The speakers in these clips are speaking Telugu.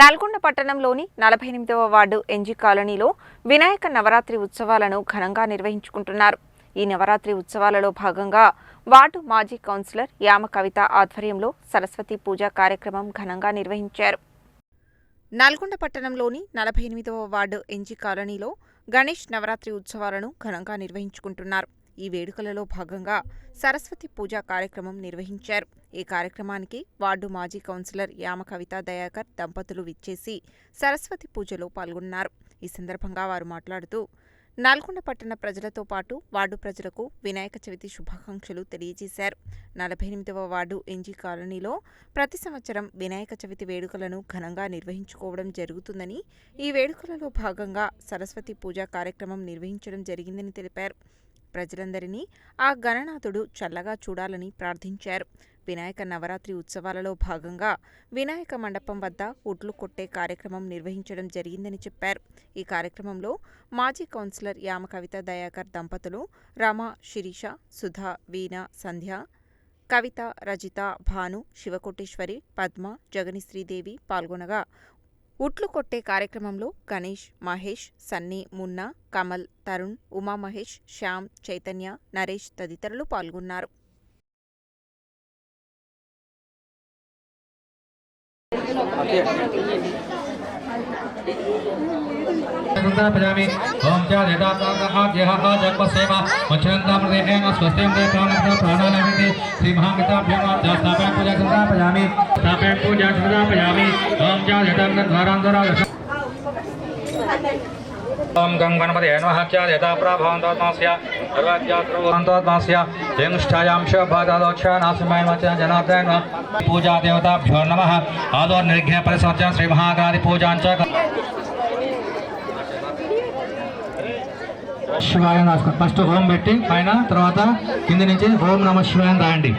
నల్గొండ పట్టణంలోని నలభై ఎనిమిదవ వార్డు ఎన్జీ కాలనీలో వినాయక నవరాత్రి ఉత్సవాలను ఘనంగా నిర్వహించుకుంటున్నారు. ఈ నవరాత్రి ఉత్సవాలలో భాగంగా వార్డు మాజీ కౌన్సిలర్ యామ కవిత ఆధ్వర్యంలో సరస్వతి పూజ కార్యక్రమం ఘనంగా నిర్వహించారు. నల్గొండ పట్టణంలోని నలభై ఎనిమిదవ వార్డు ఎన్జీ కాలనీలో గణేష్ నవరాత్రి ఉత్సవాలను ఘనంగా నిర్వహించుకుంటున్నారు. ఈ వేడుకలలో భాగంగా సరస్వతి పూజా కార్యక్రమం నిర్వహించారు. ఈ కార్యక్రమానికి వార్డు మాజీ కౌన్సిలర్ యామ కవిత దయాకర్ దంపతులు విచ్చేసి సరస్వతి పూజలో పాల్గొన్నారు. ఈ సందర్భంగా వారు మాట్లాడుతూ నల్గొండ పట్టణ ప్రజలతో పాటు వార్డు ప్రజలకు వినాయక చవితి శుభాకాంక్షలు తెలియజేశారు. నలభై ఎనిమిదవ వార్డు ఎన్జీ కాలనీలో ప్రతి సంవత్సరం వినాయక చవితి వేడుకలను ఘనంగా నిర్వహించుకోవడం జరుగుతుందని ఈ వేడుకలలో భాగంగా సరస్వతి పూజా కార్యక్రమం నిర్వహించడం జరిగిందని తెలిపారు. ప్రజలందరినీ ఆ గణనాథుడు చల్లగా చూడాలని ప్రార్థించారు. వినాయక నవరాత్రి ఉత్సవాలలో భాగంగా వినాయక మండపం వద్ద ఉడ్లు కొట్టే కార్యక్రమం నిర్వహించడం జరిగిందని చెప్పారు. ఈ కార్యక్రమంలో మాజీ కౌన్సిలర్ యామకవిత దయాకర్ దంపతులు రమ శిరీష సుధా వీణ సంధ్య కవిత రజిత భాను శివకోటేశ్వరి పద్మ జగనిశ్రీదేవి పాల్గొనగా ఉట్లు కొట్టే కార్యక్రమంలో గణేష్ మహేష్ సన్నీ మున్నా కమల్ తరుణ్ ఉమా మహేష్ శ్యామ్ చైతన్య నరేష్ తదితరులు పాల్గొన్నారు. प्रजामि ओम च देदाताः जहः जगपसेवा मच्छरन्तां रेहेम स्वस्तिं दे प्राणं प्राणानामिति श्रीमहामिताभ्यं च स्थापयं पूजा कृता प्रजामी तापे पूजा कृता प्रजामि ओम च देदान्त द्वारां द्वारा गं गणपते नमः च देता प्रभवन्तोत्मास्य सर्वज्ञात्रोन्तोत्मास्य ज्येष्ठायां शोभादादोक्ष नासिमाय मच जनार्दन पूजा देवताभ्यो नमः आदो निर्घ्य परिसंच श्री महागादि पूजाञ्च శివాయ ఫస్ట్ ఓం పెట్టి పైన తర్వాత కింది నుంచి ఓం నమ శివాయ అని రాయండి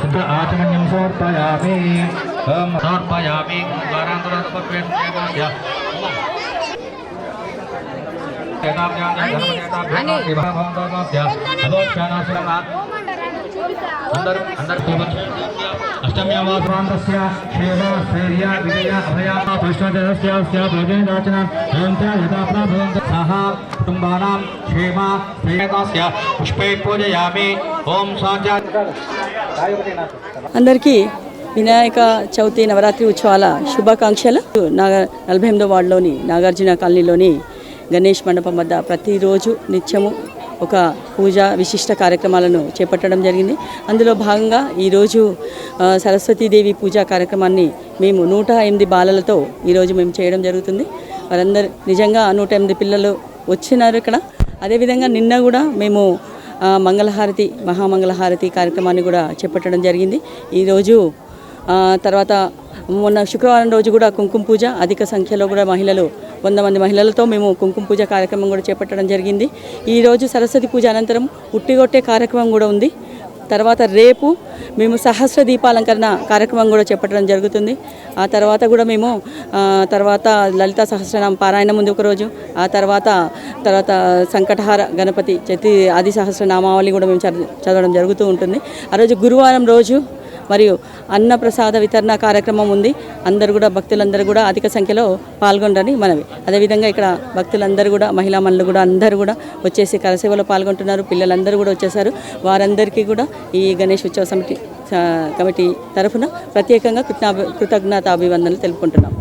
శుద్ధ ఆచమన్యం సమర్పయామి ఓం సమర్పయామి అందరూ స్థైర్య విజయ భోజనదాచన భవంత యథాప్రా భవంత సహ కుటుంబానాం క్షేమ పుష్పై పూజయామి ఓం సాంజా అందరికీ వినాయక చవితి నవరాత్రి ఉత్సవాల శుభాకాంక్షలు. నాగ నలభై ఎనిమిదో వార్డులోని నాగార్జున కాలనీలోని గణేష్ మండపం వద్ద ప్రతిరోజు నిత్యము ఒక పూజ విశిష్ట కార్యక్రమాలను చేపట్టడం జరిగింది. అందులో భాగంగా ఈరోజు సరస్వతీదేవి పూజా కార్యక్రమాన్ని మేము నూట ఎనిమిది బాలలతో ఈరోజు మేము చేయడం జరుగుతుంది. వారందరూ నిజంగా నూట ఎనిమిది పిల్లలు వచ్చినారు ఇక్కడ. అదేవిధంగా నిన్న కూడా మేము మంగళహారతి మహామంగళహారతి కార్యక్రమాన్ని కూడా చేపట్టడం జరిగింది. ఈరోజు తర్వాత మొన్న శుక్రవారం రోజు కూడా కుంకుమ పూజ అధిక సంఖ్యలో కూడా మహిళలు వంద మంది మహిళలతో మేము కుంకుమ పూజ కార్యక్రమం కూడా చేపట్టడం జరిగింది. ఈరోజు సరస్వతి పూజ అనంతరం ఉట్టిగొట్టే కార్యక్రమం కూడా ఉంది. తర్వాత రేపు మేము సహస్ర దీపాలంకరణ కార్యక్రమం కూడా చెప్పడం జరుగుతుంది. ఆ తర్వాత కూడా మేము తర్వాత లలిత సహస్రనామ పారాయణం ఉంది ఒకరోజు ఆ తర్వాత తర్వాత సంకటహార గణపతి చతి ఆది సహస్రనామావళి కూడా మేము చదవ- చదవడం జరుగుతూ ఉంటుంది. ఆ రోజు గురువారం రోజు మరియు అన్నప్రసాద వితరణ కార్యక్రమం ఉంది. అందరూ కూడా భక్తులందరూ కూడా అధిక సంఖ్యలో పాల్గొనరని మనవి. అదేవిధంగా ఇక్కడ భక్తులందరూ కూడా మహిళా మనులు కూడా అందరూ కూడా వచ్చేసి కరసేవలో పాల్గొంటున్నారు. పిల్లలందరూ కూడా వచ్చేసారు వారందరికీ కూడా ఈ గణేష్ ఉత్సవ సమితి కమిటీ తరఫున ప్రత్యేకంగా కృతజ్ఞత అభివందనలు తెలుపుకుంటున్నాం.